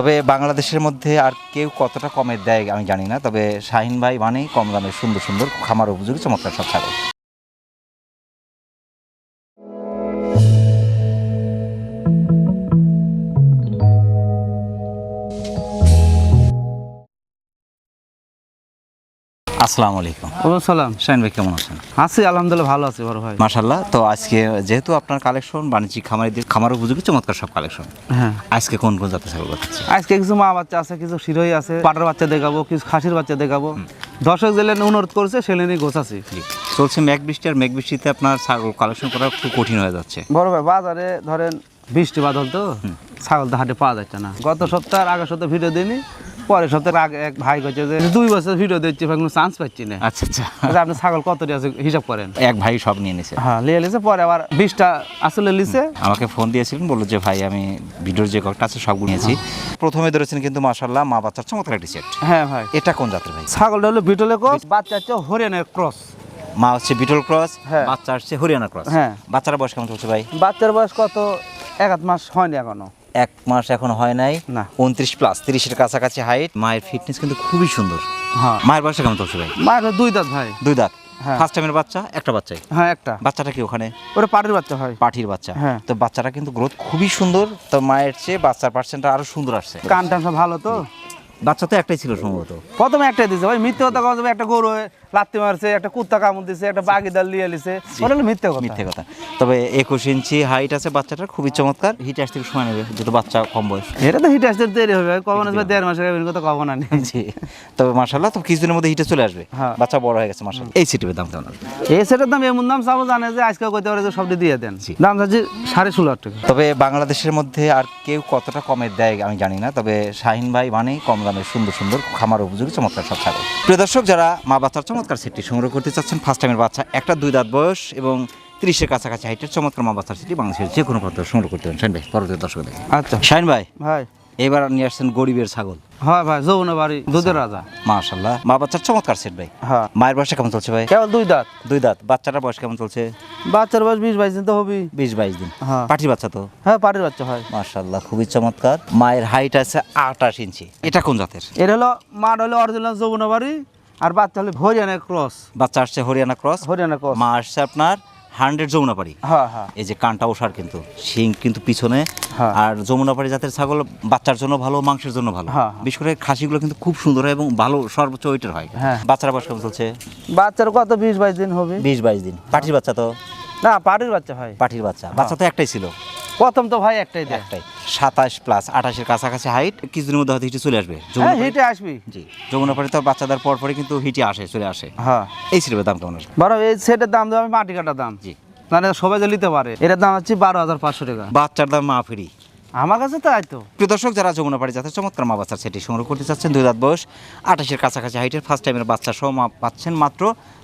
তবে বাংলাদেশের মধ্যে আর কেউ কতটা কমের দেয় আমি জানি না, তবে শাহিন ভাই মানেই কম দামে সুন্দর সুন্দর খামার, উপযোগী, চমৎকার সব ছাগল। আসসালামু আলাইকুম। ওয়া সালাম। শাহিন ভাই কেমন আছেন? আছি আলহামদুলিল্লাহ ভালো আছি বড় ভাই। তো আজকে যেহেতু আপনার কালেকশন বাণিজ্যিক খামারিদের খামার উপযোগী চমৎকার সব কালেকশন হ্যাঁ। আজকে কোন কোন জাতের ছাগল আজকে কিছু মা বাচ্চা আছে কিছু শিরোই আছে পাটার বাচ্চা দেখাবো কিছু খাসির বাচ্চা দেখাবো। দর্শক জেলে অনুরোধ করছে সেলে নিয়ে গোছাছি চলছে মেঘ বৃষ্টি আর মেঘ বৃষ্টিতে আপনার ছাগল কালেকশন করা খুব কঠিন হয়ে যাচ্ছে। বড় ভাই বাজারে ধরেন বৃষ্টি বাদল তো ছাগল তো হাটে পাওয়া যাচ্ছে না। গত সপ্তাহ আগের সপ্তাহে ভিডিও দিইনি পরের সপ্তাহের আগে এক ভাই কইছে যে দুই বছর ভিডিও দিচ্ছি ভাই কোনো চান্স পাচ্ছি না। আচ্ছা আচ্ছা। আচ্ছা, আপনি ছাগল কতটি আছে হিসাব করেন? এক ভাই সব নিয়ে নিছে। হ্যাঁ লিয়ে লিছে পরে আবার বিশটা আসলে লিছে আমাকে ফোন দিয়েছিলেন বলল যে ভাই আমি ভিডিওর যে কয়েকটা আছে সবগুলো নিয়েছি। প্রথমে ধরেছেন কিন্তু মাশাল্লাহ মা বাচ্চার চমৎকার একটি সেট হ্যাঁ ভাই। এটা কোন জাতের ভাই? ছাগলটা হলো বিটলে ক্রস বাচ্চা হচ্ছে হরিয়ানার ক্রস মা হচ্ছে বিটল ক্রস হ্যাঁ। বাচ্চা আসছে হরিয়ানা ক্রস হ্যাঁ। বাচ্চারা বয়স কেমন চলছে ভাই? বাচ্চার বয়স কত? এক আধ মাস হয়নি এখনও। এক মাস এখন হয় নাই। না। উনত্রিশ প্লাস তিরিশের কাছাকাছি হাইট মায়ের ফিটনেস কিন্তু খুবই সুন্দর। হ্যাঁ। মায়ের বয়সটা কেমন চলছে ভাই? মায়ের দুই দাঁত ভাই। দুই দাঁত। হ্যাঁ। ফার্স্ট টাইমের বাচ্চা একটা বাচ্চাই? হ্যাঁ একটা। বাচ্চাটা কি ওখানে? ওটা পাটির বাচ্চা হয়। পাঠির বাচ্চা। হ্যাঁ। তো বাচ্চাটা কিন্তু গ্রোথ খুবই সুন্দর। তো মায়ের চেয়ে বাচ্চার পার্সেন্টটা আরও সুন্দর আসছে। কান টান সব ভালো তো? বাচ্চা তো একটাই ছিল সম্ভবত। প্রথমে একটাই দিছে ভাই মিথ্যে কথা কথা একটা গরু হয়ে। লাত্তি মারছে একটা কুত্তা কামড় দিছে একটা বাগি দাল লিয়ে লিছে ওটা মিথ্যে কথা। মিথ্যে কথা। তবে একুশ ইঞ্চি হাইট আছে বাচ্চাটার খুবই চমৎকার। হিট আসতে সময় নেবে যেহেতু বাচ্চা কম বয়স। এটা তো হিট আসতে দেরি হবে কখন আসবে দেড় মাসের এমন কথা কখন আনি জি। তবে তো কিছুদিনের মধ্যে হিটে চলে আসবে। হ্যাঁ। বাচ্চা বড় হয়ে গেছে এই সিটিপের দাম কেমন আসবে এই সেটার দাম এমন দাম চাবো জানে যে আজকে কইতে পারে যে সবটি দিয়ে দেন। দাম চাচ্ছি সাড়ে ষোলো হাজার টাকা। তবে বাংলাদেশের মধ্যে আর কেউ কতটা কমে দেয় আমি জানি না তবে শাহিন ভাই মানেই কম দামে সুন্দর সুন্দর খামার উপযোগী চমৎকার সব ছাগল। প্রিয় দর্শক যারা মা বাচ্চার চমৎকার সেটটি সংগ্রহ করতে চাচ্ছেন ফার্স্ট টাইমের বাচ্চা একটা দুই দাঁত বয়স এবং তিরিশের কাছাকাছি হাইটের চমৎকার মা বাচ্চার সেটি বাংলাদেশের যে কোনো প্রান্ত সংগ্রহ করতে পারেন। শাহিন ভাই পরবর্তী দর্শক দেখে। আচ্ছা। শাহিন ভাই ভাই। এবার নিয়ে আসছেন গরিবের ছাগল। হয় ভাই যৌন বাড়ি দুধের রাজা। মাশাল্লাহ মা বাচ্চার চমৎকার সেট ভাই। হ্যাঁ। মায়ের বয়সটা কেমন চলছে ভাই? কেবল দুই দাঁত। দুই দাঁত। বাচ্চাটার বয়স কেমন চলছে? বাচ্চার বয়স বিশ বাইশ দিন তো হবি বিশ বাইশ দিন। হ্যাঁ। পাঠির বাচ্চা তো? হ্যাঁ পাটির বাচ্চা হয়। মাশাল্লাহ খুবই চমৎকার। মায়ের হাইট আছে আটাশ ইঞ্চি। এটা কোন জাতের? এটা হলো মাঠ হলো অরিজিনাল যৌবনা বাড়ি আর বাচ্চা হলে হরিয়ানা ক্রস। বাচ্চা আসছে হরিয়ানা ক্রস। হরিয়ানা ক্রস। মা আসছে আপনার হান্ড্রেড যমুনাপাড়ি। হ্যাঁ হ্যাঁ। এই যে কানটা ওষার কিন্তু শিং কিন্তু পিছনে। হ্যাঁ। আর যমুনাপাড়ি জাতের ছাগল বাচ্চার জন্য ভালো মাংসের জন্য ভালো। বিশেষ করে খাসিগুলো কিন্তু খুব সুন্দর হয় এবং ভালো সর্বোচ্চ ওইটার হয়। হ্যাঁ। বাচ্চারা বয়স কেমন চলছে? বাচ্চার কত? বিশ বাইশ দিন হবে। বিশ বাইশ দিন। পাঠির বাচ্চা তো? না পাটির বাচ্চা হয়। পাঠির বাচ্চা। বাচ্চা তো একটাই ছিল। প্রথম তো ভাই একটাই দেয় একটাই। সাতাশ প্লাস আঠাশের কাছাকাছি হাইট কিছুদিনের মধ্যে হয়তো হিটে চলে আসবে। হ্যাঁ হিটে আসবি জি যমুনাপাড়ি তো বাচ্চাদের পর পরই কিন্তু হিটে আসে চলে আসে। হ্যাঁ। এই সিলেবের দাম কেমন আসবে? বড় এই সেটের দাম দেবো আমি মাটি কাটা দাম। জি। মানে সবাই যে নিতে পারে এটার দাম হচ্ছে বারো হাজার পাঁচশো টাকা। বাচ্চার দাম মা ফ্রি আমার কাছে তাই তো। প্রিয় দর্শক যারা যমুনাপাড়ি জাতের চমৎকার মা বাচ্চার সেটি সংগ্রহ করতে চাচ্ছেন দুই দাঁত বয়স আঠাশের কাছাকাছি হাইটের ফার্স্ট টাইমের বাচ্চা সহ মা পাচ্ছেন মাত্র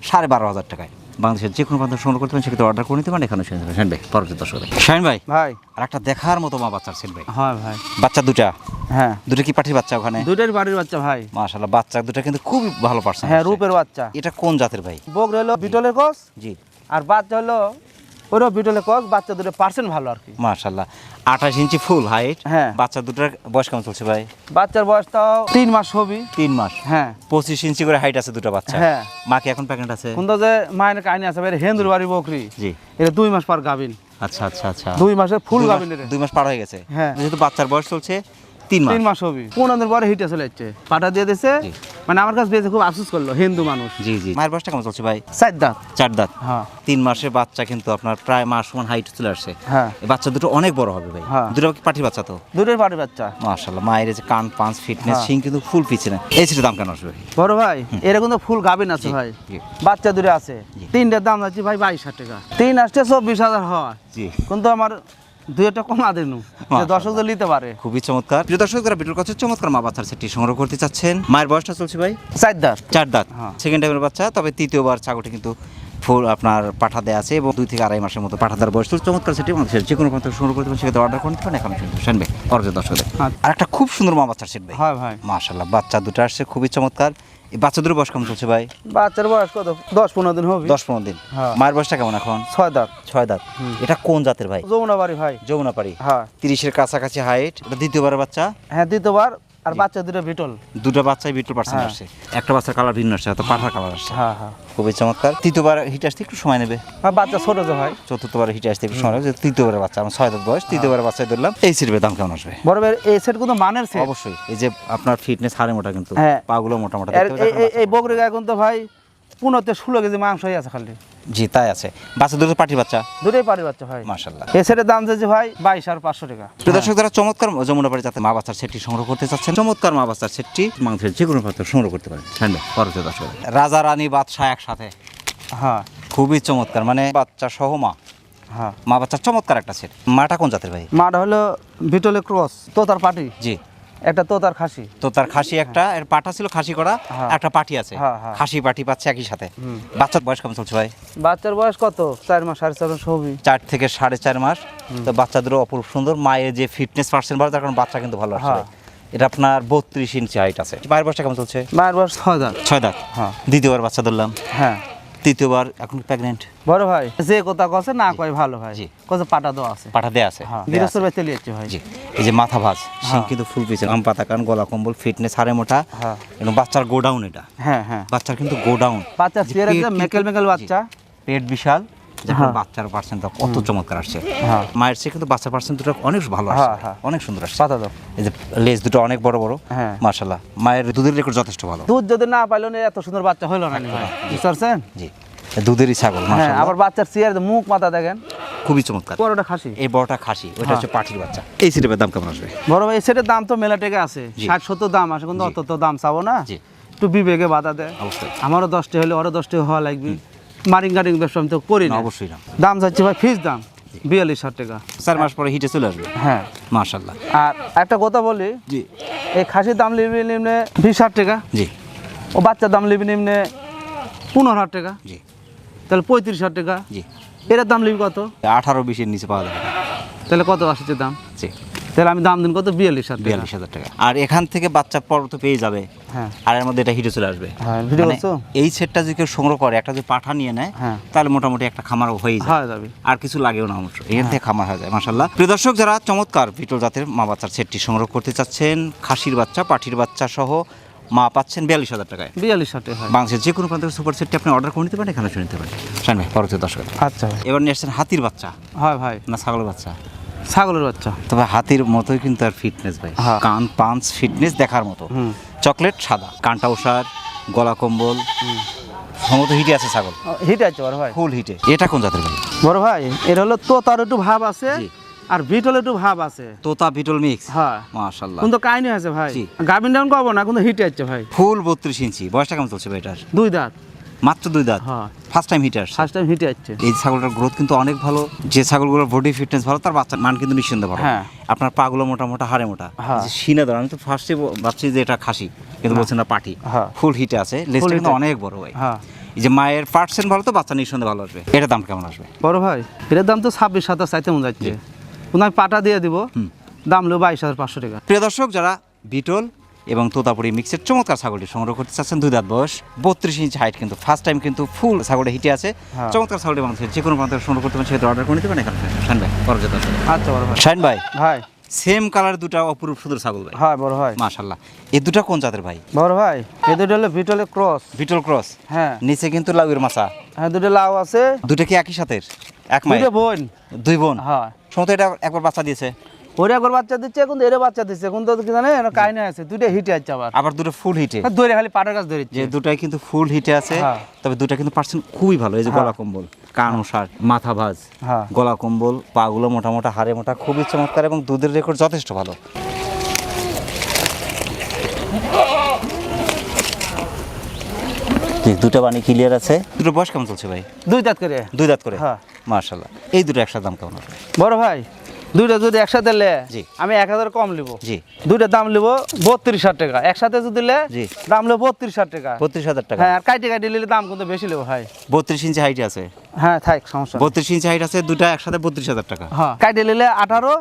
সাড়ে বারো হাজার টাকায়। বাংলাদেশের যে কোনো প্রান্ত সংগ্রহ করতে পারেন সেক্ষেত্রে অর্ডার করে নিতে পারেন এখানে শাহিন ভাই পরবর্তী দর্শক শাহিন ভাই ভাই আর একটা দেখার মতো মা বাচ্চার সেট ভাই হ্যাঁ ভাই বাচ্চা দুটা হ্যাঁ দুটো কি পাঠির বাচ্চা ওখানে দুটার বাড়ির বাচ্চা ভাই মাশাল্লাহ বাচ্চা দুটো কিন্তু খুবই ভালো পার্সেন্ট হ্যাঁ রূপের বাচ্চা এটা কোন জাতের ভাই বকরি হলো বিটলের গোস জি আর বাচ্চা হলো বিটলের কস বাচ্চা দুটো পার্সেন্ট ভালো আর কি। মাশাল্লাহ আঠাশ ইঞ্চি ফুল হাইট হ্যাঁ। বাচ্চা দুটার বয়স কেমন চলছে ভাই? বাচ্চার বয়স তো তিন মাস হবি। তিন মাস? হ্যাঁ। পঁচিশ ইঞ্চি করে হাইট আছে দুটো বাচ্চা। হ্যাঁ। মা কি এখন প্রেগনেন্ট আছে? কিন্তু যে মায়ের কাহিনী আছে ভাই হেন্দুর বাড়ি বকরি। জি। এটা দুই মাস পর গাবিন আচ্ছা আচ্ছা আচ্ছা। দুই মাসের ফুল মাস- গাবিন দুই মাস পার হয়ে গেছে। হ্যাঁ। যেহেতু বাচ্চার বয়স চলছে তিন মাস। তিন মাস হবি। পনেরো দিন পরে হিটে চলে যাচ্ছে। পাটা দিয়ে দিছে। মানে আমার কাছে বেঁচে খুব আফসোস করল হিন্দু মানুষ। জি জি। মায়ের বয়সটা কেমন চলছে ভাই? চার দাঁত। চার দাঁত। হ্যাঁ। তিন মাসের বাচ্চা কিন্তু আপনার প্রায় মাস সমান হাইট চলে আসছে। হ্যাঁ। এই বাচ্চা দুটো অনেক বড় হবে ভাই। হ্যাঁ। দুটো কি বাচ্চা তো? দুটোর বাড়ির বাচ্চা। মাশাল্লাহ মায়ের যে কান পাঁচ ফিটনেস। সিং কিন্তু ফুল পিছনে এই সেটার দাম কেন আসবে বড় ভাই এরকম তো ফুল গাবিন আছে ভাই। বাচ্চা দূরে আছে। তিনটার দাম যাচ্ছে ভাই বাইশ হাজার টাকা। তিন আসতে চব্বিশ হাজার হয়। জি। কিন্তু আমার দুই একটা কমা দেনু যে দর্শক নিতে পারে। খুবই চমৎকার। প্রিয় দর্শক যারা বিটুর কাছে চমৎকার মা বাচ্চার সেটি সংগ্রহ করতে চাচ্ছেন। মায়ের বয়সটা চলছে ভাই? চার দাঁত। চার দাঁত। হ্যাঁ। সেকেন্ড টাইমের বাচ্চা তবে তৃতীয়বার ছাগলটি কিন্তু ফুল আপনার পাঠা দেওয়া আছে এবং দুই থেকে আড়াই মাসের মতো পাঠা দেওয়ার বয়স। তো চমৎকার সেটি মানুষের যে কোনো পর্যন্ত শুরু করতে পারেন সেক্ষেত্রে অর্ডার করে নিতে পারেন। এখন শুনতে শুনবে পরবর্তী দর্শকদের। আচ্ছা। আর একটা খুব সুন্দর মা বাচ্চার সেট ভাই। হয় ভাই। মাশাল্লাহ বাচ্চা দুটো আসছে খুবই চমৎকার। এই বাচ্চাদের বয়স কেমন চলছে ভাই? বাচ্চার বয়স কত? দশ পনেরো দিন হবে। দশ পনেরো দিন। হ্যাঁ। মায়ের বয়সটা কেমন এখন? ছয় দাঁত। ছয় দাঁত। এটা কোন জাতের ভাই? যমুনা বাড়ি ভাই। যমুনাপাড়ি হ্যাঁ। তিরিশের কাছাকাছি হাইট এটা দ্বিতীয়বারের বাচ্চা? হ্যাঁ দ্বিতীয়বার আর বাচ্চা দুটো বিটল। দুটো বাচ্চাই বিটল পার্সেন্ট হ্যাঁ। আসছে। একটা বাচ্চার কালার ভিন্ন আসছে হয়তো পাঠার কালার আসছে। হ্যাঁ হ্যাঁ। খুবই চমৎকার। তৃতীয়বার হিট আসতে একটু সময় নেবে। হ্যাঁ বাচ্চা ছোট যে হয়। চতুর্থবার হিটে আসতে একটু সময় নেবে। তৃতীয়বার বাচ্চা আমার ছয় দাঁত বয়স তৃতীয়বার বাচ্চায় ধরলাম। এই সেটের দাম কেমন আসবে? বড় এই সেট কিন্তু মানের সেট অবশ্যই। এই যে আপনার ফিটনেস হারে মোটা কিন্তু হ্যাঁ। পাগুলো মোটা মোটা এই- বগরে গায়ে কিন্তু ভাই পনেরোতে ষোলো কেজি মাংস হয়ে আছে খালি। জি তাই আছে। বাচ্চা দুটো পাটি বাচ্চা? দুটোই পারি বাচ্চা ভাই। মাশাল্লাহ সেটের দাম চাইছে ভাই বাইশ আর পাঁচশো টাকা। দর্শক যারা চমৎকার যমুনা বাড়ি যাতে মা বাচ্চার সেটটি সংগ্রহ করতে চাচ্ছেন চমৎকার মা বাচ্চার সেটটি মাংসের যে কোনো পাত্র সংগ্রহ করতে পারেন। ঠান্ডা পরবর্তী দর্শক রাজা রানী বাদশাহ একসাথে। হ্যাঁ। খুবই চমৎকার মানে বাচ্চা সহ মা। হ্যাঁ। মা বাচ্চার চমৎকার একটা সেট। মাটা কোন জাতের ভাই? মাটা হলো বিটলে ক্রস তোতার পাটি। জি। একটা তোতার খাসি। তো তার খাসি একটা এর পাঠা ছিল খাসি করা হ্যাঁ। একটা পাটি আছে। হ্যাঁ, হ্যাঁ। খাসি পাটি পাচ্ছে একই সাথে। বাচ্চার বয়স কেমন চলছে ভাই? বাচ্চার বয়স কত? চার মাস সাড়ে চার মাস হবি। চার থেকে সাড়ে চার মাস। তো বাচ্চাদেরও অপরূপ সুন্দর। মায়ের যে ফিটনেস পার্সেন্ট ভালো তার কারণে বাচ্চা কিন্তু ভালো আসছে। এটা আপনার বত্রিশ ইঞ্চি হাইট আছে। মায়ের বয়সটা কেমন চলছে? মায়ের বয়স ছয় দাঁত। ছয় দাঁত। হ্যাঁ। দ্বিতীয়বার বাচ্চা ধরলাম। হ্যাঁ। তৃতীয়বার এখন প্রেগনেন্ট বড় ভাই যে কথা কছে না কয় ভালো ভাই। জি। কছে পাটা দেওয়া আছে। পাঠা দেয়া আছে। হ্যাঁ ভাই চলে যাচ্ছে ভাই। জি। এই যে মাথা ভাজ সিং হ্যাঁ। কিন্তু ফুল আম পাতা কান গলা কম্বল ফিটনেস হারে মোটা। হ্যাঁ। এবং বাচ্চার গোডাউন এটা। হ্যাঁ হ্যাঁ। বাচ্চার কিন্তু গোডাউন। বাচ্চা পেট মেকেল মেকেল বাচ্চা। পেট বিশাল। যখন হ্যাঁ। বাচ্চার পার্সেন্ট কত চমৎকার আসছে। হ্যাঁ। মায়ের চেয়ে কিন্তু বাচ্চার পার্সেন্ট দুটো অনেক ভালো আসছে। হ্যাঁ। অনেক সুন্দর আসছে। পাতা দাও। এই যে লেজ দুটো অনেক বড় বড়। মার্শাল্লাহ মায়ের দুধের রেকর্ড যথেষ্ট ভালো। দুধ যদি না পাইলো না এত সুন্দর বাচ্চা হইল না বুঝতে পারছেন? জি। দুধেরই ছাগল হ্যাঁ আবার বাচ্চার চেয়ার মুখ মাথা দেখেন। খুবই চমৎকার। বড়টা খাসি। এই বড়টা খাসি ওইটা। হচ্ছে পাঠির বাচ্চা। এই সিটেপের দাম কেমন আসবে? বড় ভাই এই সেটের দাম তো মেলা টাকা আছে। ষাট সত্তর দাম আছে কিন্তু অত তো দাম চাবো না। একটু বিবেকে বাধা দেয়। অবশ্যই। আমারও দশটা হলে ওরও দশটা হওয়া লাগবে। মারিং গাড়িং ব্যবসা আমি তো করি না। অবশ্যই না। দাম চাচ্ছি ভাই ফিস দাম। বিয়াল্লিশ ষাট টাকা। চার মাস পরে হিটে চলে আসবে। হ্যাঁ। মার্শাল্লাহ আর একটা কথা বলি জি। এই খাসির দাম লিবি নিম্নে বিশ ষাট টাকা। জি। ও বাচ্চার দাম লিবি নিম্নে পনেরো হাজার টাকা। জি। তাহলে পঁয়ত্রিশ হাজার টাকা। জি। এটার দাম লিবি কত? আঠারো বিশের নিচে পাওয়া যাবে। তাহলে কত আসছে দাম? জি। তাহলে আমি দাম দিন কত? বিয়াল্লিশ হাজার বিয়াল্লিশ হাজার টাকা। আর এখান থেকে বাচ্চা পর তো পেয়ে যাবে। হ্যাঁ। আর এর মধ্যে এটা হিটে চলে আসবে। হ্যাঁ মানে এই সেটটা যদি কেউ সংগ্রহ করে একটা যদি পাঠা নিয়ে নেয় হ্যাঁ। তাহলে মোটামুটি একটা খামার হয়ে যাবে। আর কিছু লাগেও না অবশ্য। এখান থেকে খামার হয়ে যায় মাসাল্লাহ প্রিয় দর্শক যারা চমৎকার বিটল জাতের মা বাচ্চার সেটটি সংগ্রহ করতে চাচ্ছেন খাসির বাচ্চা পাঠির বাচ্চা সহ মা পাচ্ছেন বিয়াল্লিশ হাজার টাকায়। বিয়াল্লিশ হাজার টাকা হয় বাংলাদেশের যে কোনো প্রান্তের সুপার সেটটি আপনি অর্ডার করে নিতে পারেন এখানে শুনে নিতে পারেন। শান ভাই পরবর্তী দর্শক। আচ্ছা এবার নিয়ে আসছেন হাতির বাচ্চা। হয় ভাই। না ছাগলের বাচ্চা। ছাগলের বাচ্চা। তবে হাতির মতোই কিন্তু আর ফিটনেস ভাই। হ্যাঁ। কান পাঞ্চ ফিটনেস দেখার মতো। চকলেট সাদা। কানটা ওষার গলা কম্বল। সমত হিটে আছে ছাগল। হিট আছে বড় ভাই। ফুল হিটে। এটা কোন জাতের ভাই? বড় ভাই এর হলো তো তার একটু ভাব আছে আর বিটল একটু ভাব আছে। তোতা বিটল মিক্স হ্যাঁ। মাশাল্লাহ কিন্তু কাহিনী আছে ভাই। জি। গাভিন ডাউন করব না কিন্তু হিটে আছে ভাই। ফুল বত্রিশ ইঞ্চি। বয়সটা কেমন চলছে ভাই এটার? দুই দাঁত। মাত্র দুই দাঁত। হ্যাঁ। ফার্স্ট টাইম হিটার ফার্স্ট টাইম হিটে আছে এই ছাগলটার গ্রোথ কিন্তু অনেক ভালো। যে ছাগলগুলোর বডি ফিটনেস ভালো তার বাচ্চার মান কিন্তু নিঃসন্দেহে ভালো। হ্যাঁ। আপনার পাগুলো মোটা মোটা হাড়ে মোটা। হ্যাঁ। সিনা ধর আমি তো ফার্স্টে ভাবছি যে এটা খাসি কিন্তু বলছেন না পাটি। হ্যাঁ। ফুল হিটে আছে। লেজটা কিন্তু অনেক বড় ভাই হ্যাঁ। এই যে মায়ের পার্সেন্ট ভালো তো বাচ্চা নিঃসন্দেহে ভালো আসবে। এটার দাম কেমন আসবে? বড় ভাই এটার দাম তো ছাব্বিশ সাতাশ চাইতে মনে যাচ্ছে। আমি পাটা দিয়ে দিব। দাম হলো বাইশ হাজার পাঁচশো টাকা। প্রিয় দর্শক যারা বিটল এবং তোতাপুরি মিক্সের চমৎকার ছাগলটি সংগ্রহ করতে চাচ্ছেন। দুই দাঁত বয়স বত্রিশ ইঞ্চ হাইট কিন্তু ফার্স্ট টাইম কিন্তু ফুল ছাগলটা হিটে আছে। হ্যাঁ। চমৎকার ছাগলটি মানুষের যে কোনো প্রান্তে সংগ্রহ করতে পারেন সেটা অর্ডার করে নিতে পারেন এখানে শান ভাই পরবর্তী আচ্ছা বড় ভাই। শাইন ভাই ভাই। সেম কালার দুটা অপরূপ সুন্দর ছাগল ভাই। হয় বড় ভাই। মাশাল্লাহ এই দুটা কোন জাতের ভাই? বড় ভাই এই দুটো হলো বিটলের ক্রস বিটল ক্রস হ্যাঁ। নিচে কিন্তু লাউয়ের মাছা হ্যাঁ দুটো লাউ আছে। দুটা কি একই সাথের? এক মাই দুটো বোন। দুই বোন? হ্যাঁ। সমত এটা একবার বাচ্চা দিয়েছে। ওরে একবার বাচ্চা দিচ্ছে কিন্তু এরে বাচ্চা দিচ্ছে কিন্তু কি জানে কাহিনী আছে দুইটা হিটে আছে আবার। আবার দুটো ফুল হিটে ধরে খালি পাটার কাছে ধরেছে যে দুটাই কিন্তু ফুল হিটে আছে হ্যাঁ। তবে দুটা কিন্তু পার্সেন্ট খুবই ভালো এই যে হ্যাঁ। গলা কম্বল কান ওষার মাথা ভাজ হ্যাঁ। গলা কম্বল পাগুলো মোটা মোটা হাড়ে মোটা খুবই চমৎকার এবং দুধের রেকর্ড যথেষ্ট ভালো। দুটো বাণী ক্লিয়ার আছে। দুটো বয়স কেমন চলছে ভাই? দুই দাঁত করে। দুই দাঁত করে? হ্যাঁ। মার্শাল্লাহ এই দুটো একসাথে দাম কেমন বড় ভাই? দুইটা যদি একসাথে লে আমি এক হাজার কম নিব জি। দুইটা দাম নিব বত্রিশ হাজার টাকা। একসাথে যদি লে জি। দাম নেব বত্রিশ হাজার টাকা। বত্রিশ হাজার টাকা। হ্যাঁ আর কাইটে কাইটে নিলে দাম কিন্তু বেশি নেব ভাই। বত্রিশ ইঞ্চি হাইট আছে। হ্যাঁ থাক সমস্যা বত্রিশ ইঞ্চি হাইট আছে দুটা একসাথে বত্রিশ হাজার টাকা। হ্যাঁ কাইটে নিলে আঠারো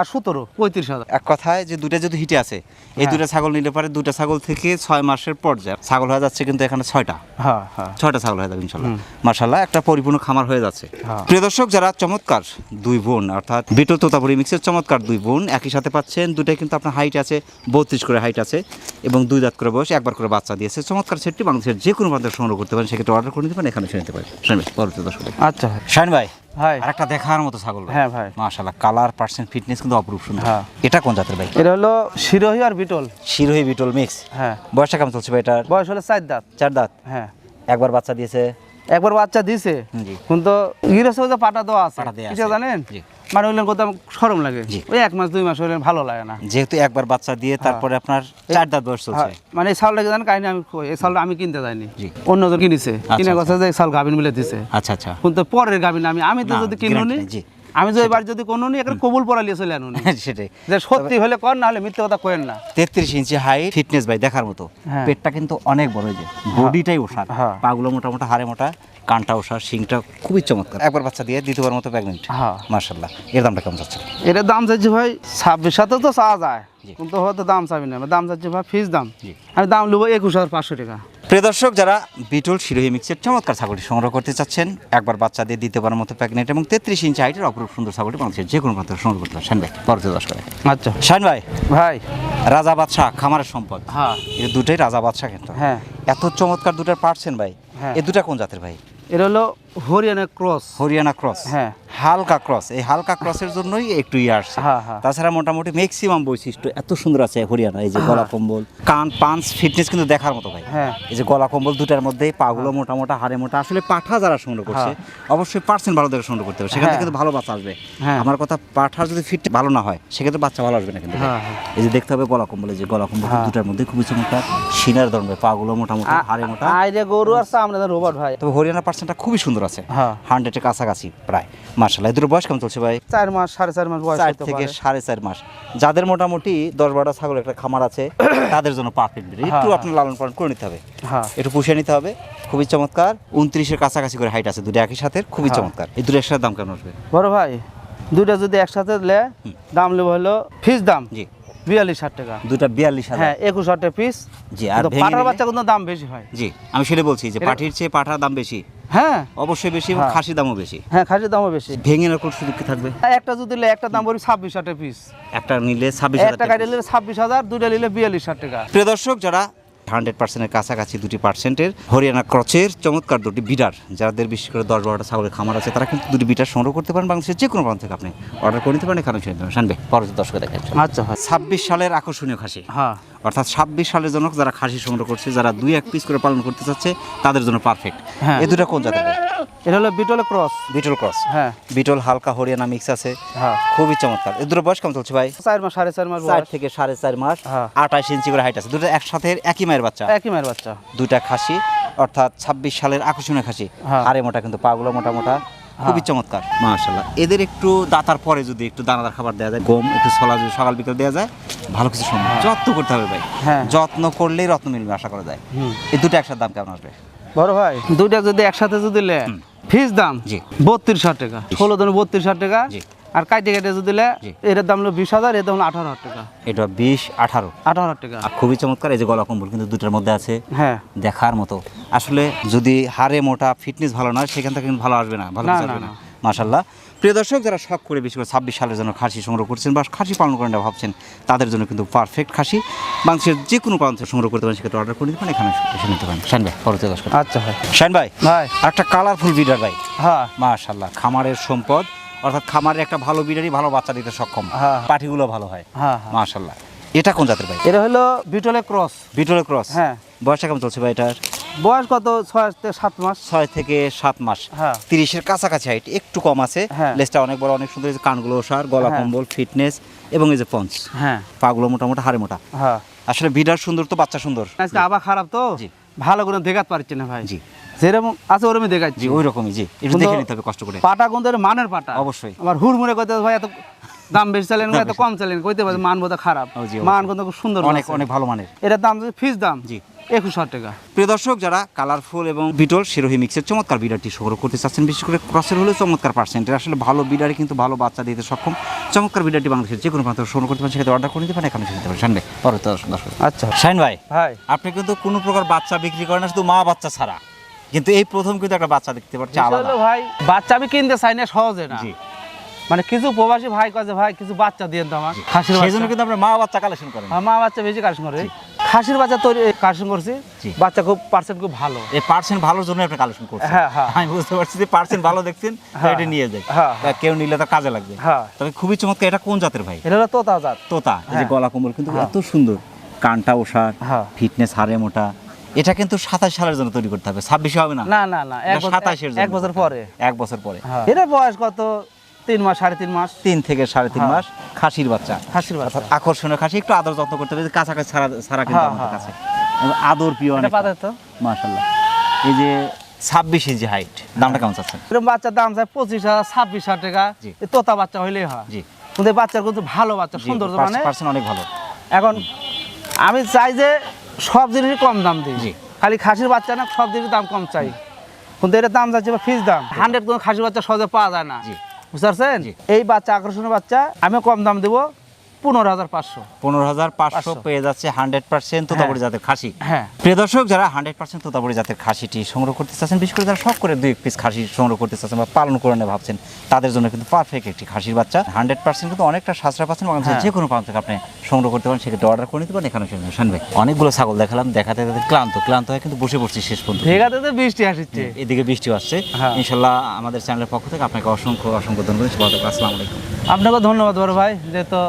আর সতেরো পঁয়ত্রিশ হাজার। এক কথায় যে দুটা যদি হিটে আছে এই হ্যাঁ। দুটা ছাগল নিলে পারে দুটা ছাগল থেকে ছয় মাসের পর্যায়ে ছাগল হয়ে যাচ্ছে কিন্তু এখানে ছয়টা। হ্যাঁ হ্যাঁ। ছয়টা ছাগল হয়ে যাবে ইনশাল্লাহ। মার্শাল্লাহ একটা পরিপূর্ণ খামার হয়ে যাচ্ছে। হ্যাঁ। প্রিয় দর্শক যারা চমৎকার দুই বোন অর্থাৎ বিটো তোতাপুরি মিক্সের চমৎকার দুই বোন একই সাথে পাচ্ছেন দুটাই কিন্তু আপনার হাইট আছে বত্রিশ করে হাইট আছে এবং দুই দাঁত করে বয়স একবার করে বাচ্চা দিয়েছে। চমৎকার সেটটি বাংলাদেশের যে কোনো প্রান্তে সংগ্রহ করতে পারেন সেক্ষেত্রে অর্ডার করে নিতে পারেন এখানে শুনে নিতে পারেন। শাইন ভাই পরবর্তী দর্শক। আচ্ছা শাইন ভাই ভাই। আর একটা দেখার মতো ছাগল হ্যাঁ ভাই। মাশাল্লাহ কালার পার্সেন্ট ফিটনেস কিন্তু অপরূপ সুন্দর। হ্যাঁ। এটা কোন জাতের ভাই? এটা হলো শিরোহী আর বিটল। শিরোহী বিটল মিক্স হ্যাঁ। বয়সটা কেমন চলছে ভাই এটার? বয়স হলো চার দাঁত। চার দাঁত? হ্যাঁ। একবার বাচ্চা দিয়েছে? একবার বাচ্চা দিয়েছে। জি। কিন্তু গিরস পাটা দেওয়া আছে পাটা দেয়া জানেন? জি। মানে ওইগুলো করতে আমার সরম লাগে। ওই এক মাস দুই মাস হইলে ভালো লাগে না। যেহেতু একবার বাচ্চা দিয়ে তারপরে আপনার চার দাঁত বয়স চলছে। হ্যাঁ, মানে এই চাউলটা জানেন কাহিনী আমি এই চাউলটা আমি কিনতে যাইনি। অন্যজন কিনেছে। কিনে আচ্ছা। কথা যে সাল গাভিন মিলে দিছে। আচ্ছা আচ্ছা। কিন্তু পরের গাভিন আমি আমি তো যদি কিনুনি। আমি যদি এবার যদি কোনো নি একটা কবুল পড়ালিয়ে চলে আনুনি। সেটাই। যে সত্যি হলে কর না হলে মিথ্যে কথা কেন না। তেত্রিশ ইঞ্চি হাইট ফিটনেস ভাই দেখার মতো। হ্যাঁ। পেটটা কিন্তু অনেক বড় যে বডিটাই ওষার। হ্যাঁ। পাগুলো মোটা মোটা হাড়ে মোটা কানটা ওষার শিংটা খুবই চমৎকার। একবার বাচ্চা দিয়ে দ্বিতীয়বার মতো প্রেগনেন্ট। হ্যাঁ। মার্শাল্লাহ এর দামটা কেমন যাচ্ছে? এটার দাম চাইছি ভাই ছাব্বিশ সাথে তো চাওয়া যায়। কিন্তু হয়তো দাম চাবি না। দাম চাইছি ভাই ফিস দাম। আমি দাম নেব একুশ হাজার পাঁচশো টাকা। প্রিয় দর্শক যারা বিটল শিরোহী মিক্সের চমৎকার ছাগলটি সংগ্রহ করতে চাচ্ছেন একবার বাচ্চাদের দিতে পারার মতো প্যাকেট এবং তেত্রিশ ইঞ্চি হাইটের অপরূপ সুন্দর ছাগলটি বাংলাদেশের যে কোনো প্রান্ত সংগ্রহ করতে পারেন ভাই। পরবর্তী দশ করে। আচ্ছা। শান ভাই। ভাই। রাজা বাদশাহ খামারের সম্পদ। হ্যাঁ। এই দুটোই রাজা বাদশাহ কিন্তু। হ্যাঁ। এত চমৎকার দুটার পারছেন ভাই। হ্যাঁ। এই দুটা কোন জাতের ভাই? এটা হলো হরিয়ানা ক্রস। হরিয়ানা ক্রস। হ্যাঁ। হালকা ক্রস। এই হালকা ক্রসের জন্যই একটু ইয়ে আসছে। হ্যাঁ, হ্যাঁ। তাছাড়া মোটামুটি ম্যাক্সিমাম বৈশিষ্ট্য এত সুন্দর আছে হরিয়ানা। এই যে গলা কম্বল কান পাঞ্চ ফিটনেস কিন্তু দেখার মতো ভাই। হ্যাঁ। এই যে গলা কম্বল দুটার মধ্যে পাগুলো মোটা মোটা হাড়ে মোটা। আসলে পাঠা যারা সংগ্রহ করছে অবশ্যই পার্সেন্ট ভালো দেখে সংগ্রহ করতে হবে। সেখান হ্যাঁ। কিন্তু ভালো বাচ্চা আসবে। হ্যাঁ। আমার কথা পাঠার যদি ফিট ভালো না হয় সেক্ষেত্রে বাচ্চা ভালো আসবে না কিন্তু হ্যাঁ, হ্যাঁ। এই যে দেখতে হবে গলা কম্বল এই যে গলা কম্বল হ্যাঁ। দুটার মধ্যে খুবই চমৎকার। সিনার ধরনের পাগুলো মোটা মোটা হাড়ে মোটা। আইরে গরু আর সামনে রোবট ভাই। তবে হরিয়ানা পার্সেন্টটা খুবই সুন্দর আছে। হ্যাঁ। হান্ড্রেডের কাছাকাছি প্রায়। মার্শাল্লাহ দুটো বয়স কেমন চলছে ভাই? চার মাস সাড়ে চার মাস বয়স চার থেকে সাড়ে চার মাস। যাদের মোটামুটি দশ বারোটা ছাগল একটা খামার আছে তাদের জন্য পারফেক্ট একটু হ্যাঁ, আপনার লালন পালন করে নিতে হবে। হ্যাঁ। একটু পুষিয়ে নিতে হবে। খুবই চমৎকার। উনত্রিশের কাছাকাছি করে হাইট আছে দুটো একই সাথে খুবই হ্যাঁ। চমৎকার। এই দুটো একসাথে দাম কেমন আসবে? বড় ভাই দুইটা যদি একসাথে লে দাম নেব হলো ফিস দাম। জি। বিয়াল্লিশ ষাট টাকা। দুটা বিয়াল্লিশ হাজার। হ্যাঁ একুশ হাজার পিস জি আর নিলে- বাচ্চা কিন্তু দাম বেশি হয়। জি আমি সেটা বলছি যে পাঠির চেয়ে পাঠার দাম বেশি। হ্যাঁ। অবশ্যই বেশি এবং হ্যাঁ। খাসির দামও বেশি। হ্যাঁ খাসির দামও বেশি। ভেঙে কোন সুযোগ কি থাকবে? একটা যদি একটা দাম বলি ছাব্বিশ হাজার পিস একটা নিলে ছাব্বিশ একটা টাকা গাড়ি নিলে ছাব্বিশ হাজার দুইটা নিলে বিয়াল্লিশ হাজার টাকা। প্রিয় দর্শক যারা হান্ড্রেড পার্সেন্টের কাছাকাছি দুটি পার্সেন্টের হরিয়ানা ক্রচের চমৎকার দুটি বিডার যাদের বিশেষ করে দশ বারোটা ছাগলের খামার আছে তারা কিন্তু দুটি বিটার সংগ্রহ করতে পারেন বাংলাদেশের যে কোনো প্রান্ত থেকে আপনি অর্ডার করে নিতে পারেন। এখানে শুনে দেবেন। শানবে পরবর্তী দর্শকে দেখেন আচ্ছা ছাব্বিশ সালের আকর্ষণীয় খাসি। হ্যাঁ। অর্থাৎ ছাব্বিশ সালের জন্য যারা খাসি সংগ্রহ করছে যারা দুই এক পিস করে পালন করতে চাচ্ছে তাদের জন্য পারফেক্ট হ্যাঁ। এই দুটা কোন জাতের? এটা হলো বিটলে ক্রস। বিটল ক্রস। হ্যাঁ। বিটল হালকা হরিয়ানা মিক্স আছে। হ্যাঁ। খুবই চমৎকার। এই দুটো বয়স কেমন চলছে ভাই? চার মাস সাড়ে চার মাস চার থেকে সাড়ে চার মাস। হ্যাঁ। আঠাশ ইঞ্চি করে হাইট আছে। দুটো একসাথে একই মায়ের বাচ্চা? একই মায়ের বাচ্চা। দুইটা খাসি অর্থাৎ ছাব্বিশ সালের আকর্ষণীয় খাসি। হ্যাঁ। হাড়ে মোটা কিন্তু পাগুলো মোটা মোটা। খুবই চমৎকার। মাশাল্লাহ এদের একটু দাতার পরে যদি একটু দানাদার খাবার দেওয়া যায় গম একটু ছলা যদি সকাল বিকাল দেওয়া যায় ভালো কিছু সম্ভব। যত্ন করতে হবে ভাই। হ্যাঁ। যত্ন করলেই রত্ন মিলবে আশা করা যায়। এই দুটো একসাথে দাম কেমন আসবে? বড় ভাই দুইটা যদি একসাথে যদি লে ফিস দাম জি। বত্রিশ হাজার টাকা। ষোলো দিনে বত্রিশ হাজার টাকা। জি। আর কাইটে কেটে যদি এটার দাম হলো বিশ হাজার এর দাম হলো আঠারো হাজার টাকা। এটা বিশ আঠারো। আঠারো হাজার টাকা। খুবই চমৎকার এই যে গলা কম্বল কিন্তু দুটার মধ্যে আছে। হ্যাঁ। দেখার মতো। আসলে যদি হাড়ে মোটা ফিটনেস ভালো নয় সেখান থেকে কিন্তু ভালো আসবে না ভালো না, আসবে না। না। মাশাল্লাহ প্রিয় দর্শক যারা শখ করে বেশি করে ছাব্বিশ সালের জন্য খাসি সংগ্রহ করছেন বা খাসি পালন করেন ভাবছেন তাদের জন্য কিন্তু পারফেক্ট খাসি। বাংলাদেশের যে কোনো প্রান্ত সংগ্রহ করতে পারেন সেক্ষেত্রে অর্ডার করে নিতে পারেন এখানে এসে নিতে পারেন। শাইন ভাই পরবর্তী দর্শক আচ্ছা ভাই। শাইন ভাই ভাই। একটা কালারফুল বিডার ভাই। হ্যাঁ। মাশাল্লাহ খামারের সম্পদ। অর্থাৎ খামারের একটা ভালো বিডারই ভালো বাচ্চা দিতে সক্ষম। হ্যাঁ। পাঠিগুলো ভালো হয়। হ্যাঁ হ্যাঁ। মাশাল্লাহ। এটা কোন জাতের ভাই? এটা হলো বিটলে ক্রস। বিটলের ক্রস? হ্যাঁ। বয়সটা কেমন চলছে ভাই এটার? বয়স কত? ছয় থেকে সাত মাস। ছয় থেকে সাত মাস। হ্যাঁ। তিরিশের কাছাকাছি হাইট একটু কম আছে। হ্যাঁ। লেজটা অনেক বড় অনেক সুন্দর কানগুলো সার গলা হ্যাঁ। কম্বল ফিটনেস এবং এই যে পঞ্চ। হ্যাঁ। পাগুলো মোটামুটি হাড়ে মোটা। হ্যাঁ। আসলে বিডার সুন্দর তো বাচ্চা সুন্দর। আজকে আবার খারাপ তো? ভালো করে দেখাতে পারছি না ভাই। জি। যেরকম আছে ওরমই দেখাচ্ছি। ওই রকমই জি। একটু দেখে নিতে হবে কষ্ট করে। পাটা এর মানের পাটা? অবশ্যই। আমার হুড়মুড়ে করতে ভাই এত দাম বেশি চালেন এত কম চালেন কইতে পারে মান বোধ খারাপ। মান কিন্তু খুব সুন্দর অনেক অনেক ভালো মানের। এটার দাম ফিস দাম। জি। একুশ হাজার টাকা। প্রিয় দর্শক যারা কালারফুল এবং বিটল শিরোহী মিক্সের চমৎকার বিডারটি সংগ্রহ করতে চাচ্ছেন বিশেষ করে ক্রসের হলে চমৎকার পার্সেন্টের আসলে ভালো বিডারে কিন্তু ভালো বাচ্চা দিতে সক্ষম। চমৎকার বিডারটি বাংলাদেশের যে কোনো প্রান্ত সংগ্রহ করতে পারেন সেক্ষেত্রে অর্ডার করে নিতে পারেন এখানে নিতে পারেন শাইন ভাই দর্শক আচ্ছা। শাইন ভাই ভাই। আপনি কিন্তু কোনো প্রকার বাচ্চা বিক্রি করেন না শুধু মা বাচ্চা ছাড়া। কিন্তু এই প্রথম কিন্তু একটা বাচ্চা দেখতে পাচ্ছি আলাদা। ভাই বাচ্চা আমি কিনতে চাই না সহজে না। মানে কিছু প্রবাসী ভাই কাছে ভাই কিছু বাচ্চা দিয়ে তো আমার খাসির সেই জন্য কিন্তু আমরা মা বাচ্চা কালেকশন করেন। মা বাচ্চা বেশি কালেকশন করে। খাসির বাচ্চা তৈরি কালেকশন করছি। বাচ্চা খুব পার্সেন্ট খুব ভালো। এই পার্সেন্ট ভালোর জন্য আপনি কালেকশন করছেন। হ্যাঁ, হ্যাঁ। আমি বুঝতে পারছি যে পার্সেন্ট ভালো দেখছেন হ্যাঁ, এটা নিয়ে যায় হ্যাঁ, কেউ নিলে তো কাজে লাগবে। হ্যাঁ। তবে খুবই চমৎকার এটা কোন জাতের ভাই? এটা হলো তোতা জাত। তোতা এই যে হ্যাঁ। গলা কোমল কিন্তু হ্যাঁ। এত সুন্দর। কানটা ওষার হ্যাঁ। ফিটনেস হারে মোটা। এটা কিন্তু সাতাশ সালের জন্য তৈরি করতে হবে ছাব্বিশে হবে না? না না না এক বছর- সাতাশের এক বছর পরে। এক বছর পরে। হ্যাঁ। এটা বয়স কত? তিন মাস সাড়ে তিন মাস? তিন থেকে সাড়ে তিন হ্যাঁ। মাস খাসির বাচ্চা। খাসির বাচ্চা। আকর্ষণীয় খাসি একটু আদর যত্ন করতে হবে কাছাকাছি ছাড়া ছাড়া কিন্তু হ্যাঁ, আমাদের। কাছে। আদর প্রিয় অনেক পাতা তো? মাশাল্লাহ এই যে ছাব্বিশ ইঞ্চি হাইট দামটা কেমন চাচ্ছেন? এরকম বাচ্চার দাম চাই পঁচিশ হাজার ছাব্বিশ হাজার টাকা। তোতা বাচ্চা হইলেই হয়। জি। কিন্তু বাচ্চার কিন্তু ভালো বাচ্চা সুন্দর মানে পার্সেন্ট অনেক ভালো। এখন আমি চাই যে সব জিনিসই কম দাম দিই জি। খালি খাসির বাচ্চা না সব জিনিসের দাম কম চাই কিন্তু এটা দাম যাচ্ছে বা ফিজ দাম হান্ড্রেড কোনো খাসির বাচ্চা সহজে পাওয়া যায় না জি। বুঝতে পারছেন। এই বাচ্চা আকর্ষণীয় বাচ্চা আমি কম দাম দেবো পনেরো হাজার পাঁচশো। পনেরো হাজার পাঁচশো। পেয়ে যাচ্ছে হান্ড্রেড পার্সেন্ট জাতের খাসি। হ্যাঁ। প্রিয় দর্শক যারা হান্ড্রেড পার্সেন্ট তোতাপুরি জাতের খাসিটি সংগ্রহ করতে চাচ্ছেন বিশেষ করে যারা শখ করে দুই এক পিস খাসি সংগ্রহ করতে চাচ্ছেন বা পালন করে ভাবছেন তাদের জন্য কিন্তু পারফেক্ট একটি খাসির বাচ্চা। হান্ড্রেড পার্সেন্ট কিন্তু অনেকটা সাশ্রয় পাচ্ছেন বাংলাদেশের হ্যাঁ। যে কোনো প্রান্ত থেকে আপনি সংগ্রহ করতে পারেন সেক্ষেত্রে অর্ডার করে নিতে পারেন। এখানে শান ভাই। অনেকগুলো ছাগল দেখালাম দেখাতে দেখাতে ক্লান্ত ক্লান্ত হয়ে কিন্তু বসে পড়ছি শেষ পর্যন্ত। তো বৃষ্টি আসছে। এদিকে বৃষ্টি আসছে। হ্যাঁ। ইনশাল্লাহ আমাদের চ্যানেলের পক্ষ থেকে আপনাকে অসংখ্য অসংখ্য ধন্যবাদ। আসসালামু আলাইকুম। আপনাকে ধন্যবাদ বড় ভাই যেহেতু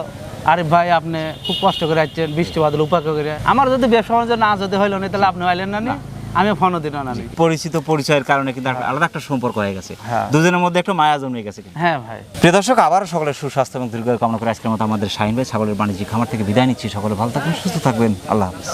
আরিফ ভাই আপনি খুব কষ্ট করে আসছেন বৃষ্টি বাদল উপাকে করে। আমার যদি ব্যবসা বাণিজ্য না যদি হইল না তাহলে আপনি হইলেন না আমি ফোনও দিন না পরিচিত পরিচয়ের কারণে কিন্তু একটা আলাদা একটা সম্পর্ক হয়ে গেছে। হ্যাঁ। দুজনের মধ্যে একটা মায়া জন্মে গেছে হ্যাঁ ভাই। প্রিয় দর্শক আবার সকলের সুস্বাস্থ্য এবং দীর্ঘ কামনা করে আজকের মতো আমাদের শাহিন ভাই ছাগলের বাণিজ্যিক খামার থেকে বিদায় নিচ্ছি। সকলে ভালো থাকবেন সুস্থ থাকবেন। আল্লাহ হাফিজ।